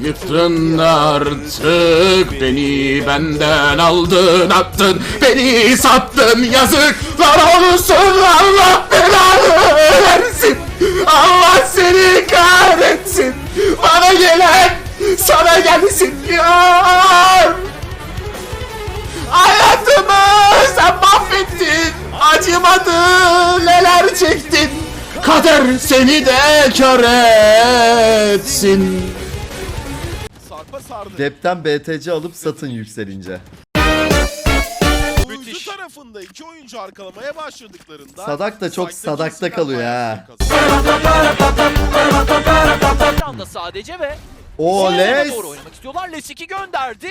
Yıktın artık beni benden aldın attın beni sattın yazıklar olsun. Allah belanı versin Allah seni kahretsin. Bana gelen sana gelsin yar. Hayatımı sen mahvettin acımadı neler çektin. Kader seni de kör etsin. Depten BTC alıp satın yükselince. Oyuncu tarafında iki oyuncu arkalamaya başladıklarında Sadak da çok sadakta kalıyor ha. kazandı. anda sadece ve O Sonuna les. doğru oynamak istiyorlar. Les 2 gönderdi.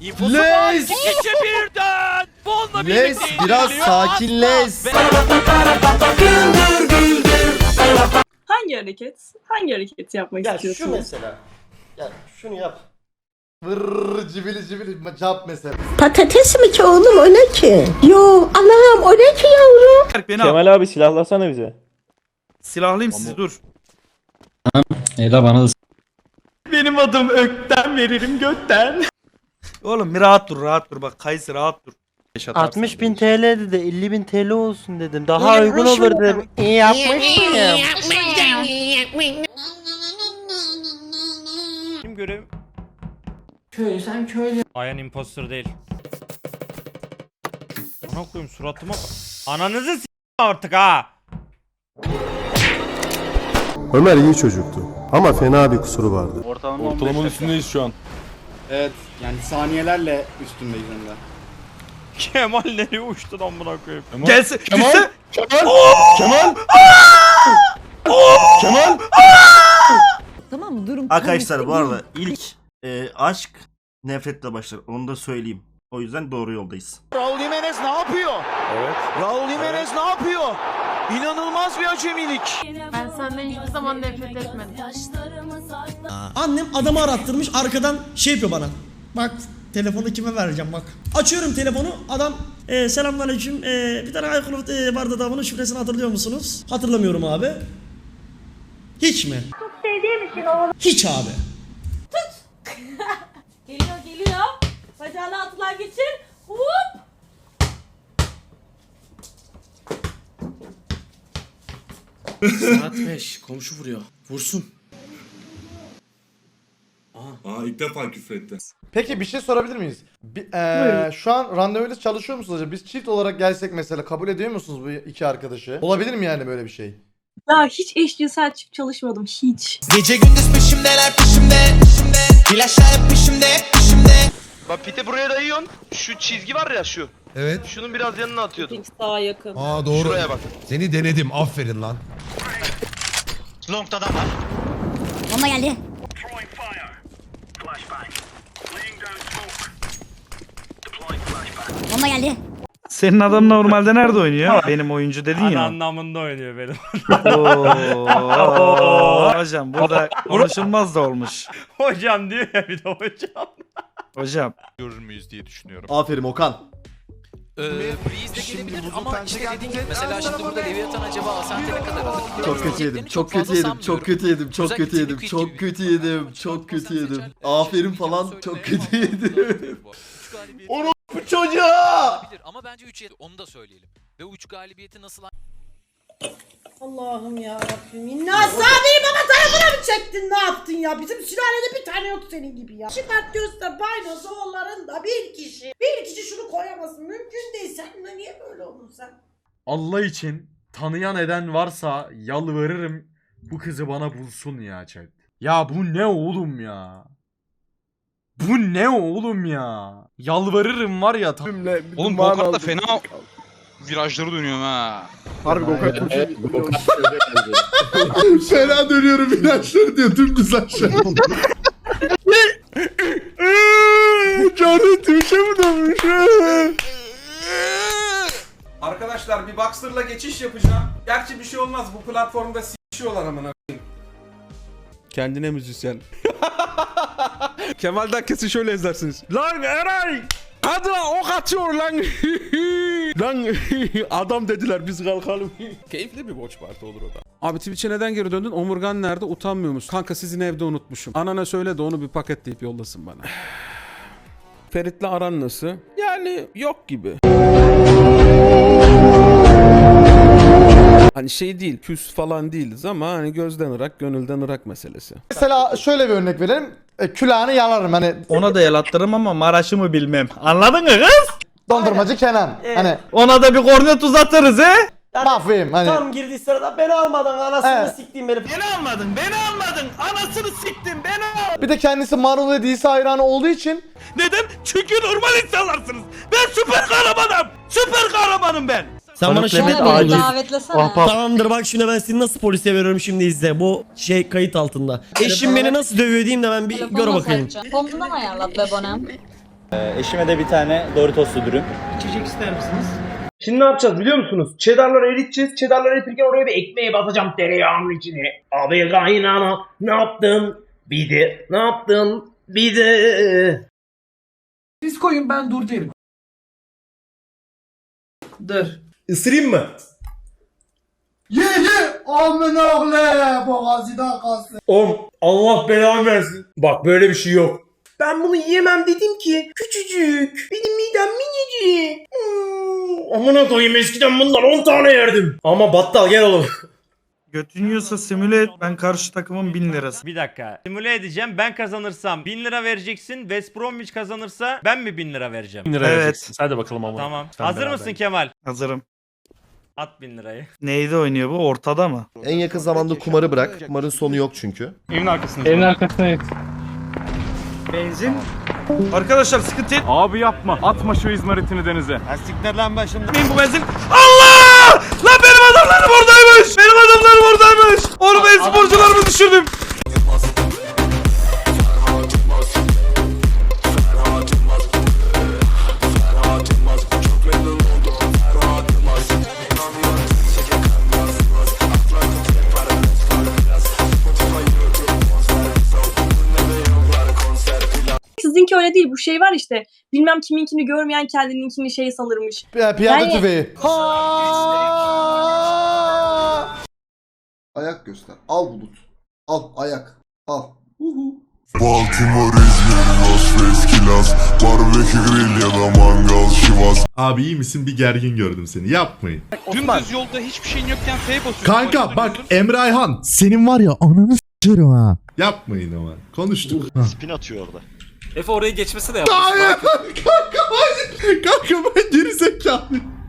İnfosu Les. İki kişi birden. Bonla Les birlikte biraz sakin les. Hangi hareket? Hangi hareketi yapmak Ya şu istiyorsunuz? mesela. Ya şunu yap. Vırrrr cibili cibili cap mesela. Patates mi ki oğlum o ne ki? Yo anam o ne ki yavrum? Beni al. Kemal abi silahlasana bize. Silahlayayım sizi dur. Eda bana da Benim adım Ökten veririm götten. Oğlum bir rahat dur rahat dur bak Kayısı rahat dur. 60 bin TL dedi 50 bin TL olsun dedim. Daha uygun olur dedim. İyi yapmışsın. Kim görev? Köylü sen köylü. Ayan imposter değil. Ana koyayım suratıma bak. Ananızı s*** artık ha. Ömer iyi çocuktu ama fena bir kusuru vardı. Ortalamanın üstündeyiz şu an Evet yani saniyelerle üstündeyiz hem de. Kemal nereye uçtun amına koyayım? Gelsin. Kemal! düşse- Kemal! Kemal! Kemal! Tamam mı? Durum Arkadaşlar bu arada ilk e, aşk nefretle başlar. Onu da söyleyeyim. O yüzden doğru yoldayız. Raul Jimenez ne yapıyor? Evet. Raul Jimenez ne yapıyor? İnanılmaz bir acemilik. Ben senden hiçbir zaman nefret etmedim. Annem adamı arattırmış arkadan şey yapıyor bana. Bak telefonu kime vereceğim bak. Açıyorum telefonu adam e, selamünaleyküm e, bir tane iCloud e, vardı da bunun şifresini hatırlıyor musunuz? Hatırlamıyorum abi. Hiç mi? Çok sevdiğim için oğlum. Hiç abi. Geliyor geliyor. Bacağını altına geçir. Hop. Saat 5 komşu vuruyor. Vursun. Aa ilk defa küfretti. Peki bir şey sorabilir miyiz? Bir, eee, şu an randevuyla çalışıyor musunuz acaba? Biz çift olarak gelsek mesela kabul ediyor musunuz bu iki arkadaşı? Olabilir mi yani böyle bir şey? Ya hiç eşcinsel çift çalışmadım hiç. Gece gündüz peşimdeler peşimde. İlaçlar hep peşimde peşimde. Bak piti buraya dayıyorsun. Şu çizgi var ya şu. Evet. Şunun biraz yanına atıyordun. Daha yakın. Aa doğru. Şuraya bak. Seni denedim. Aferin lan. Long'da adam var. Bomba geldi. Bomba geldi. Senin adam normalde nerede oynuyor? Benim oyuncu dedin Ana ya. anlamında oynuyor benim. Oo. Hocam burada konuşulmaz da olmuş. hocam diyor ya bir de hocam. Hocam. Görür müyüz diye düşünüyorum. Aferin Okan. Ee, Breeze de gelebilir ama işte dediğim gibi mesela şimdi burada Leviathan acaba Asante ne kadar alır? Çok kötü yedim. Çok kötü yedim. Çok kötü yedim. Çok kötü yedim. Çok kötü yedim. Çok kötü yedim. Aferin falan çok kötü yedim. Onu bu çocuğa. olabilir ama bence 3 onu da söyleyelim. Ve 3 galibiyeti nasıl Allah'ım ya Rabbim. İnna beni baba tarafına mı çektin ne yaptın ya? Bizim sülalede bir tane yok senin gibi ya. Çıkart göster Baynos oğullarında bir kişi. Bir kişi şunu koyamasın. Mümkün değil. Sen niye böyle oldun sen? Allah için tanıyan eden varsa yalvarırım bu kızı bana bulsun ya chat. Ya bu ne oğlum ya? Bu ne oğlum ya? Yalvarırım var ya. Oğlum bu kadar da fena virajları dönüyorum ha. Harbi Gokart Fena dönüyorum ilaçları diyor dümdüz aşağı. Canı tuşa mı dönmüş? Arkadaşlar bir Boxer'la geçiş yapacağım. Gerçi bir şey olmaz bu platformda s***şiyorlar amına. Kendine müzisyen. Kemal'den kesin şöyle izlersiniz. Lan Eray! Kadına ok atıyor lan. Lan adam dediler biz kalkalım. Keyifli bir watch party olur o da. Abi Twitch'e neden geri döndün? Omurgan nerede? Utanmıyor musun? Kanka sizin evde unutmuşum. Anana söyle de onu bir paketleyip yollasın bana. Ferit'le aran nasıl? Yani yok gibi. Hani şey değil, küs falan değiliz ama hani gözden ırak, gönülden ırak meselesi. Mesela şöyle bir örnek verelim. E, külahını yalarım hani Ona da yalattırım ama Maraş'ı mı bilmem. Anladın mı kız? dondurmacı Kenan. Hani Ona da bir kornet uzatırız he. mafyayım hani. Tam girdiği sırada beni almadan anasını Evet. siktiğim beni. Beni almadın, beni almadın. Anasını siktin, beni al. Bir de kendisi Marvel ve DC hayranı olduğu için Neden? Çünkü normal insanlarsınız. Ben süper kahramanım. Süper kahramanım ben. Sen bana şimdi acil. davetlesene. Tamamdır bak şimdi ben seni nasıl polise veriyorum şimdi izle. Bu şey kayıt altında. Eşim beni nasıl dövüyor diyeyim de ben bir gör bakayım. Komşudan ayarlat be bonem. Eşime de bir tane Doritoslu dürüm. İçecek ister misiniz? Şimdi ne yapacağız biliyor musunuz? Cheddar'ları eriteceğiz. Cheddar'ları eritirken oraya bir ekmeğe batacağım tereyağının içine. Abi kaynana ne yaptın? Bir de ne yaptın? Bir de... Siz koyun ben dur derim. Dur. Isırayım mı? Ye ye amına oğlu boğazından kalsın. Om Allah belanı versin. Bak böyle bir şey yok. Ben bunu yiyemem dedim ki. Küçücük. Benim midem minicik. Hmm. Amına koyayım eskiden bundan 10 tane yerdim. Ama battal gel oğlum. Götün yiyorsa simüle et. Ben karşı takımın 1000 lirası. Bir dakika. Simüle edeceğim. Ben kazanırsam 1000 lira vereceksin. West Bromwich kazanırsa ben mi 1000 lira vereceğim? Evet. Hadi bakalım ama. Tamam. Hazır mısın Kemal? Hazırım. At 1000 lirayı. Neyde oynuyor bu? Ortada mı? En yakın zamanda kumarı bırak. Kumarın sonu yok çünkü. Evin arkasında. Evin arkasındayız. Benzin. Arkadaşlar sıkıntı et. Abi yapma. Atma şu izmaritini denize. Benim bu benzin. Allah! Lan benim adamlarım oradaymış. Benim adamlarım oradaymış. Oğlum ben sporcularımı düşürdüm. Bu şey var işte. Bilmem kiminkini görmeyen kendininkini şey sanırmış. Pi- Piyade Yani- tüfeği. Ayak göster. Al bulut. Al ayak. Al. Uhu. Baltimore, İzmir, Las Vegas, Kilas, barbekü grill ya da mangal, şivas. Abi iyi misin? Bir gergin gördüm seni. Yapmayın. Dümdüz yolda hiçbir şeyin yokken F basıyorsun. Kanka bak Emre Ayhan senin var ya ananı s**erim ha. Yapmayın ama. Konuştuk. Spin atıyor orada. Efe orayı geçmesi de Hayır kanka hayır. Kanka ben geri zekalı.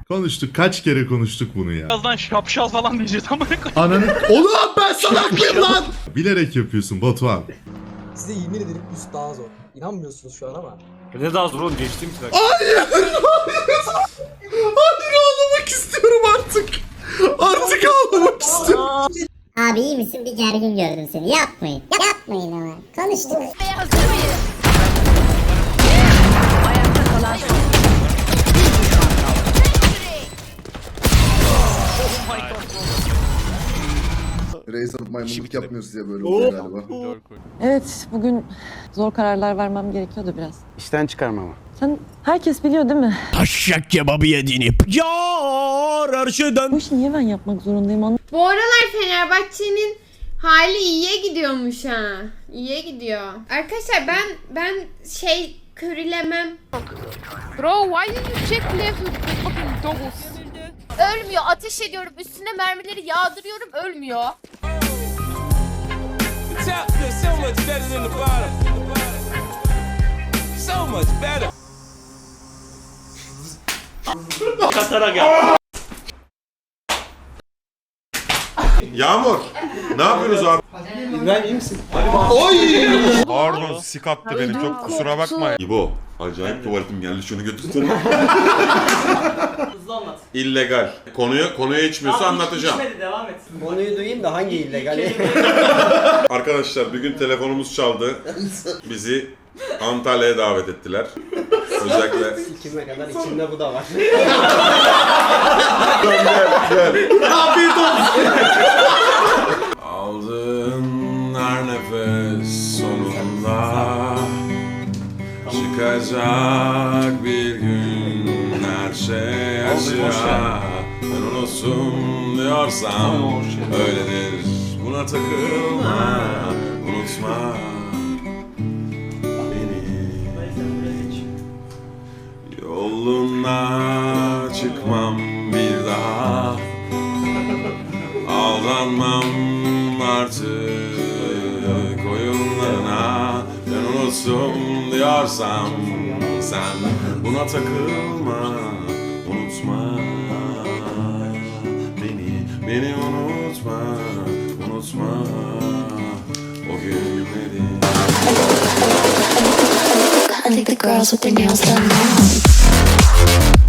Konuştuk. Kaç kere konuştuk bunu ya. Birazdan şapşal falan diyeceğiz ama Ananı... Oğlum ben salaklıyım lan. Bilerek yapıyorsun Batuhan. Size yemin ederim üst daha zor. İnanmıyorsunuz şu an ama. Ne daha zor oğlum geçtim ki. Hayır, hayır. Hayır ağlamak istiyorum artık. Artık ağlamak istiyorum. Abi iyi misin? Bir gergin gördüm seni. Yapmayın. Yapmayın ama. Konuştuk. Razer maymunluk yapmıyor size böyle oluyor galiba. Evet bugün zor kararlar vermem gerekiyordu biraz. İşten çıkarmama. Sen herkes biliyor değil mi? Taşak kebabı yediğini. Yar her şeyden. Bu işi niye ben yapmak zorundayım anlamadım. Bu aralar Fenerbahçe'nin hali iyiye gidiyormuş ha. İyiye gidiyor. Arkadaşlar ben ben şey körülemem. Bro why did you check left fucking doubles? Ölmüyor. Ateş ediyorum. Üstüne mermileri yağdırıyorum. Ölmüyor. Yağmur. Ne yapıyorsunuz abi? İbrahim iyi misin? Pardon sik attı beni çok kusura bakma. İbo acayip tuvaletim geldi şunu götürsene. Hızlı anlat. İllegal. Konuyu konuya içmiyorsa anlatacağım. devam et. Konuyu duyayım da hangi illegal? Arkadaşlar bir gün telefonumuz çaldı. Bizi Antalya'ya davet ettiler. Özellikle Kime kadar içinde bu da var. Aldığın her nefes sonunda Çıkacak bir gün her şey acıya Ben unuttum diyorsam öyledir. Buna takılma unutma. Beni. Yoluna çıkmam bir daha. Aldanmam artık Ben unuttum diyorsam sen buna takılma Unutma. Beni, beni unutma Unutma. O günleri I think the girls with their nails done now.